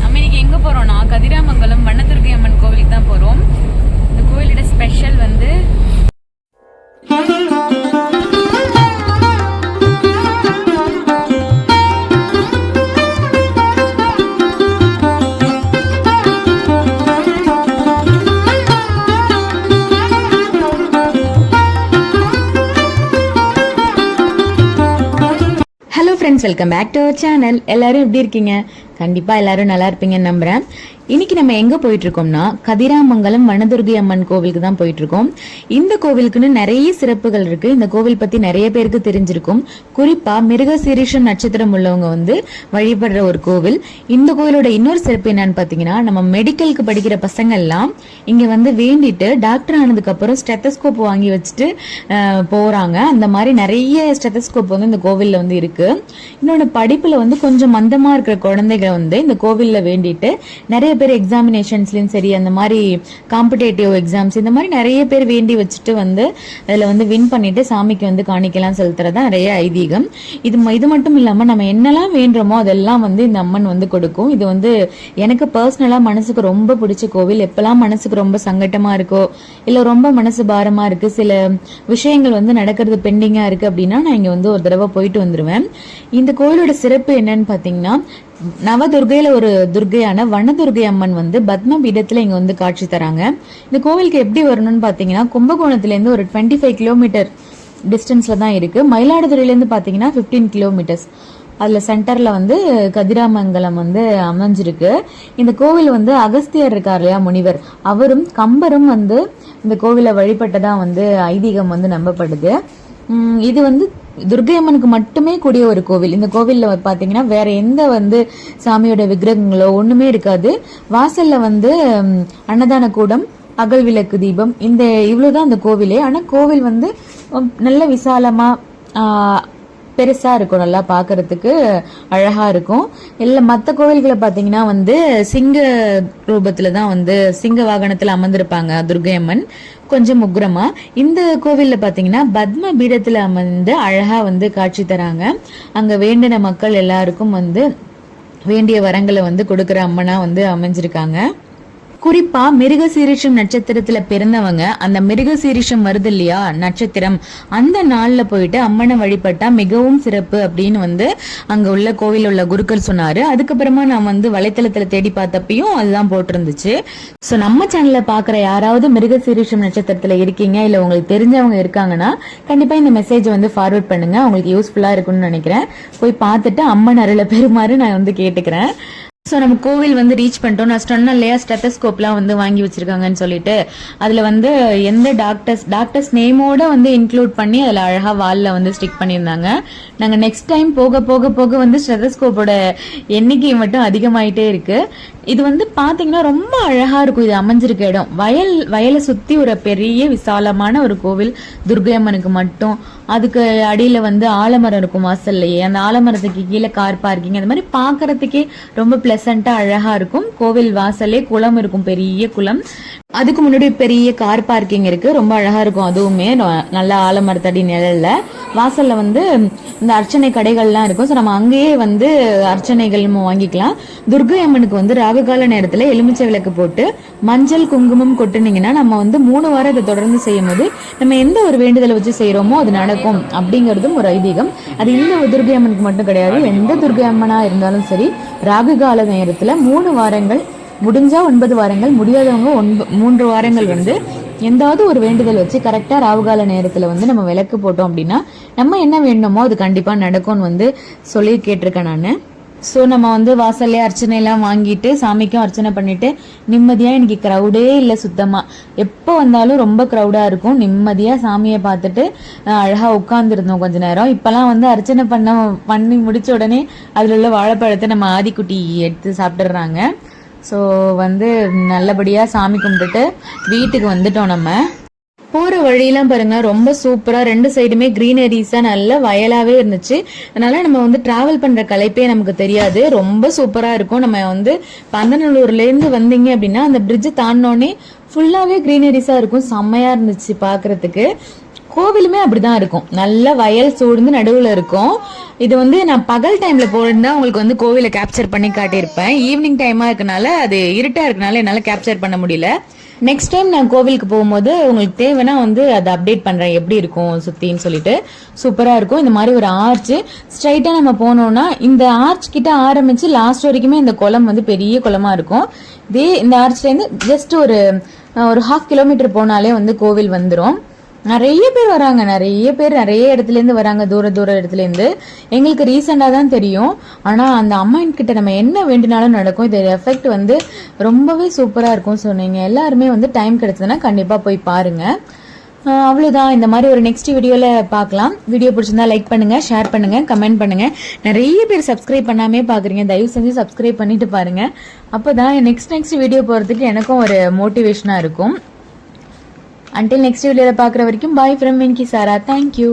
நம்ம இன்னைக்கு எங்க போறோம்னா கதிராமங்கலம் வண்ணதுர்கை அம்மன் கோவிலுக்கு தான் போறோம். இந்த கோவிலோட ஸ்பெஷல் வந்து friends welcome back to our channel எல்லாரும் எப்படி இருக்கீங்க? கண்டிப்பாக எல்லாரும் நல்லா இருப்பீங்கன்னு நம்புகிறேன் இன்னைக்கு நம்ம எங்கே போயிட்டு இருக்கோம்னா கதிராமங்கலம் வனதுர்கை அம்மன் கோவிலுக்கு தான் போயிட்டு இருக்கோம் இந்த கோவிலுக்குன்னு நிறைய சிறப்புகள் இருக்கு. இந்த கோவில் பற்றி நிறைய பேருக்கு தெரிஞ்சிருக்கும். குறிப்பாக மிருகசீரிஷம் நட்சத்திரம் உள்ளவங்க வந்து வழிபடுற ஒரு கோவில். இந்த கோவிலோட இன்னொரு சிறப்பு என்னன்னு பார்த்தீங்கன்னா நம்ம மெடிக்கலுக்கு படிக்கிற பசங்கள்லாம் இங்கே வந்து வேண்டிட்டு டாக்டர் ஆனதுக்கு அப்புறம் ஸ்டெத்தஸ்கோப் வாங்கி வச்சுட்டு போறாங்க. அந்த மாதிரி நிறைய ஸ்டெத்தஸ்கோப் வந்து இந்த கோவில்ல வந்து இருக்கு. இன்னொன்று படிப்புல வந்து கொஞ்சம் மந்தமா இருக்கிற குழந்தைகளை வந்து இந்த கோவில்ல வேண்டிட்டு நிறைய பேர் எக்ஸாமினேஷன்ஸ்லையும் சரி அந்த மாதிரி காம்படேட்டிவ் எக்ஸாம்ஸ் இந்த மாதிரி நிறைய பேர் வேண்டி வச்சுட்டு வந்து அதில் வந்து வின் பண்ணிட்டு சாமிக்கு வந்து காணிக்கலாம் செலுத்துறதா நிறைய ஐதீகம். இது இது மட்டும் இல்லாமல் நம்ம என்னெல்லாம் வேண்டுறோமோ அதெல்லாம் வந்து இந்த அம்மன் வந்து கொடுக்கும். இது வந்து எனக்கு பர்சனலாக மனசுக்கு ரொம்ப பிடிச்ச கோவில். எப்பெல்லாம் மனசுக்கு ரொம்ப சங்கட்டமாக இருக்கோ இல்லை ரொம்ப மனசு பாரமாக இருக்கு சில விஷயங்கள் வந்து நடக்கிறது பெண்டிங்காக இருக்கு அப்படின்னா நான் இங்கே வந்து ஒரு தடவை போயிட்டு வந்துடுவேன் இந்த கோயிலோட சிறப்பு என்னன்னு பார்த்தீங்கன்னா நவதுர்கையில் ஒரு துர்கையான வனதுர்கை அம்மன் வந்து பத்ம பீடத்தில் இங்கே வந்து காட்சி தராங்க. இந்த கோவிலுக்கு எப்படி வரணும்னு பார்த்தீங்கன்னா கும்பகோணத்துலேருந்து ஒரு டுவெண்ட்டி ஃபைவ் கிலோமீட்டர் டிஸ்டன்ஸில் தான் இருக்குது மயிலாடுதுறையிலேருந்து பார்த்தீங்கன்னா ஃபிஃப்டீன் கிலோமீட்டர்ஸ் அதில் சென்டரில் வந்து கதிராமங்கலம் வந்து அமைஞ்சிருக்கு. இந்த கோவில் வந்து அகஸ்தியர் இருக்கார் இல்லையா முனிவர். அவரும் கம்பரும் வந்து இந்த கோவிலை வழிபட்டதாக வந்து ஐதீகம் வந்து நம்பப்படுது. இது வந்து துர்க்கை அம்மனுக்கு மட்டுமே கூடிய ஒரு கோவில். இந்த கோவிலில் பார்த்தீங்கன்னா வேற எந்த வந்து சாமியோட விக்கிரகங்களோ ஒன்றுமே இருக்காது. வாசலில் வந்து அன்னதான கூடம் அகல் விளக்கு தீபம் இந்த இவ்வளோதான் அந்த கோவிலே. ஆனால் கோவில் வந்து நல்ல விசாலமாக பெருசாக இருக்கும் நல்லா பார்க்கறதுக்கு அழகாக இருக்கும். இல்லை மற்ற கோவில்களை பார்த்தீங்கன்னா வந்து சிங்க ரூபத்தில் தான் வந்து சிங்க வாகனத்தில் அமர்ந்திருப்பாங்க துர்கையம்மன் அம்மன் கொஞ்சம் உக்ரமா. இந்த கோவிலில் பார்த்தீங்கன்னா பத்ம பீடத்தில் அமர்ந்து அழகாக வந்து காட்சி தராங்க. அங்கே வேண்டின மக்கள் எல்லாருக்கும் வந்து வேண்டிய வரங்களை வந்து கொடுக்குற அம்மனா வந்து அமைஞ்சிருக்காங்க. குறிப்பா மிருகசீரிஷம் நட்சத்திரத்துல பிறந்தவங்க அந்த மிருகசீரிஷம் வருது இல்லையா நட்சத்திரம் அந்த நாள்ல போயிட்டு அம்மனை வழிபட்டா மிகவும் சிறப்பு அப்படின்னு வந்து அங்க உள்ள கோவில் உள்ள குருக்கள் சொன்னாரு. அதுக்கப்புறமா நான் வந்து வலைத்தளத்துல தேடி பார்த்தப்பையும் அதுதான் போட்டிருந்துச்சு. சோ நம்ம சேனல்ல பாக்குற யாராவது மிருகசீரிஷம் நட்சத்திரத்துல இருக்கீங்க இல்ல உங்களுக்கு தெரிஞ்சவங்க இருக்காங்கன்னா கண்டிப்பா இந்த மெசேஜ் வந்து ஃபார்வர்ட் பண்ணுங்க. உங்களுக்கு யூஸ்ஃபுல்லா இருக்கும்னு நினைக்கிறேன். போய் பார்த்துட்டு அம்மன் அருளை பெறுமாறு நான் வந்து கேட்டுக்கிறேன். ஸோ நம்ம கோவில் வந்து ரீச் பண்ணிட்டோம். நான் சொன்னேன் இல்லையா ஸ்டெத்தஸ்கோப்லாம் வந்து வாங்கி வச்சிருக்காங்கன்னு சொல்லிட்டு அதில் வந்து எந்த டாக்டர்ஸ் டாக்டர்ஸ் நேமோட வந்து இன்க்ளூட் பண்ணி அதில் அழகாக வாலில் வந்து ஸ்டிக் பண்ணியிருந்தாங்க. நாங்கள் நெக்ஸ்ட் டைம் போக போக போக வந்து ஸ்டெத்தஸ்கோப்போட எண்ணிக்கை மட்டும் அதிகமாயிட்டே இருக்குது இது வந்து பார்த்தீங்கன்னா ரொம்ப அழகாக இருக்கும். இது அமைஞ்சிருக்க இடம். வயல் வயலை சுற்றி ஒரு பெரிய விசாலமான ஒரு கோவில். துர்கையம்மனுக்கு மட்டும். அதுக்கு அடியில் வந்து ஆலமரம் இருக்கும் வாசல்லையே. அந்த ஆலமரத்துக்கு கீழே கார் பார்க்கிங் அந்த மாதிரி பார்க்கறதுக்கே ரொம்ப ப்ளசண்ட்டாக அழகாக இருக்கும். கோவில் வாசல்லே குளம் இருக்கும். பெரிய குளம். அதுக்கு முன்னாடி பெரிய கார் பார்க்கிங் இருக்குது ரொம்ப அழகாக இருக்கும். அதுவுமே ந- நல்ல ஆலமரத்தடி நிழலில். வாசலில் வந்து இந்த அர்ச்சனை கடைகள்லாம் இருக்கும். ஸோ நம்ம அங்கேயே வந்து அர்ச்சனைகள் நம்ம வாங்கிக்கலாம். துர்கை அம்மனுக்கு வந்து ராகுகால நேரத்தில் எலுமிச்சை விளக்கு போட்டு மஞ்சள் குங்குமம் கொட்டுனீங்கன்னா நம்ம வந்து மூணு வாரம் இதை தொடர்ந்து செய்யும் போது நம்ம எந்த ஒரு வேண்டுதலை வச்சு செய்கிறோமோ அது நடக்கும் அப்படிங்கிறதும் ஒரு ஐதீகம். அது இந்த துர்கை அம்மனுக்கு மட்டும் கிடையாது. எந்த துர்கை அம்மனாக இருந்தாலும் சரி ராகுகால நேரத்தில் மூணு வாரங்கள் முடிஞ்சால் ஒன்பது வாரங்கள் முடியாதவங்க ஒன்ப மூன்று வாரங்கள் வந்து எந்தாவது ஒரு வேண்டுதல் வச்சு கரெக்டாக ராவுகால நேரத்தில் வந்து நம்ம விளக்கு போட்டோம் அப்படின்னா நம்ம என்ன வேணுமோ அது கண்டிப்பாக நடக்கும்னு வந்து சொல்லி கேட்டிருக்கேன் நான். ஸோ நம்ம வந்து வாசல்லே அர்ச்சனையெல்லாம் வாங்கிட்டு சாமிக்கும் அர்ச்சனை பண்ணிட்டு நிம்மதியாக இன்னைக்கு க்ரௌடே இல்லை சுத்தமாக எப்போ வந்தாலும் ரொம்ப க்ரௌடாக இருக்கும். நிம்மதியாக சாமியை பார்த்துட்டு அழகாக உட்காந்துருந்தோம் கொஞ்ச நேரம். இப்போலாம் வந்து அர்ச்சனை பண்ண பண்ணி முடிச்ச உடனே அதில் உள்ள வாழைப்பழத்தை நம்ம ஆதிக்குட்டி எடுத்து சாப்பிட்றாங்க ஸோ வந்து நல்லபடியாக சாமி கும்பிட்டுட்டு வீட்டுக்கு வந்துட்டோம் நம்ம. போகிற வழியெல்லாம் பாருங்கள் ரொம்ப சூப்பராக ரெண்டு சைடுமே க்ரீனரிஸாக நல்ல வயலாகவே இருந்துச்சு. அதனால் நம்ம வந்து ட்ராவல் பண்ணுற கலைப்பே நமக்கு தெரியாது. ரொம்ப சூப்பராக இருக்கும். நம்ம வந்து பந்தநல்லூர்லேருந்து வந்தீங்க அப்படின்னா அந்த பிரிட்ஜை தாண்டினோடனே ஃபுல்லாகவே க்ரீனரிஸாக இருக்கும். செம்மையாக இருந்துச்சு பார்க்குறதுக்கு கோவிலுமே அப்படிதான் இருக்கும். நல்ல வயல் சூழ்ந்து நடுவில் இருக்கும். இது வந்து நான் பகல் டைம்ல போயிருந்தா உங்களுக்கு வந்து கோவிலை கேப்சர் பண்ணி காட்டியிருப்பேன். ஈவினிங் டைமா இருக்கனால அது இருட்டா இருக்கனால என்னால கேப்சர் பண்ண முடியல. நெக்ஸ்ட் டைம் நான் கோவிலுக்கு போகும்போது உங்களுக்கு தேவைன்னா வந்து அதை அப்டேட் பண்றேன். எப்படி இருக்கும் சுத்தின்னு சொல்லிட்டு. சூப்பரா இருக்கும். இந்த மாதிரி ஒரு ஆர்ச் ஸ்ட்ரைட்டா நம்ம போனோம்னா இந்த ஆர்ச் கிட்ட ஆரம்பிச்சு லாஸ்ட் வரைக்குமே இந்த குளம் வந்து பெரிய குளமா இருக்கும். இதே இந்த ஆர்ச்ல இருந்து ஜஸ்ட் ஒரு ஒரு ஹாஃப் கிலோமீட்டர் போனாலே வந்து கோவில் வந்துடும் நிறைய பேர் வராங்க நிறைய பேர் நிறைய இடத்துலேருந்து வராங்க தூர தூர இடத்துலேருந்து எங்களுக்கு ரீசெண்டாக தான் தெரியும். ஆனால் அந்த அம்மாயின் நம்ம என்ன வேண்டினாலும் நடக்கும். இது எஃபெக்ட் வந்து ரொம்பவே சூப்பராக இருக்கும் ஸோ நீங்கள் எல்லாருமே வந்து டைம் கிடைச்சதுன்னா கண்டிப்பாக போய் பாருங்கள் அவ்வளோதான் இந்த மாதிரி ஒரு நெக்ஸ்ட் வீடியோவில் பார்க்கலாம். வீடியோ பிடிச்சிருந்தா லைக் பண்ணுங்கள் ஷேர் பண்ணுங்கள் கமெண்ட் பண்ணுங்கள் நிறைய பேர் சப்ஸ்கிரைப் பண்ணாமே பார்க்குறீங்க தயவு செஞ்சு சப்ஸ்கிரைப் பண்ணிட்டு பாருங்கள் அப்போ தான் நெக்ஸ்ட் நெக்ஸ்ட் வீடியோ போகிறதுக்கு எனக்கும் ஒரு மோட்டிவேஷனாக இருக்கும். அன்டில் நெக்ஸ்ட் வீடியோல பார்க்குற வரைக்கும் bye from Venki Sara thank you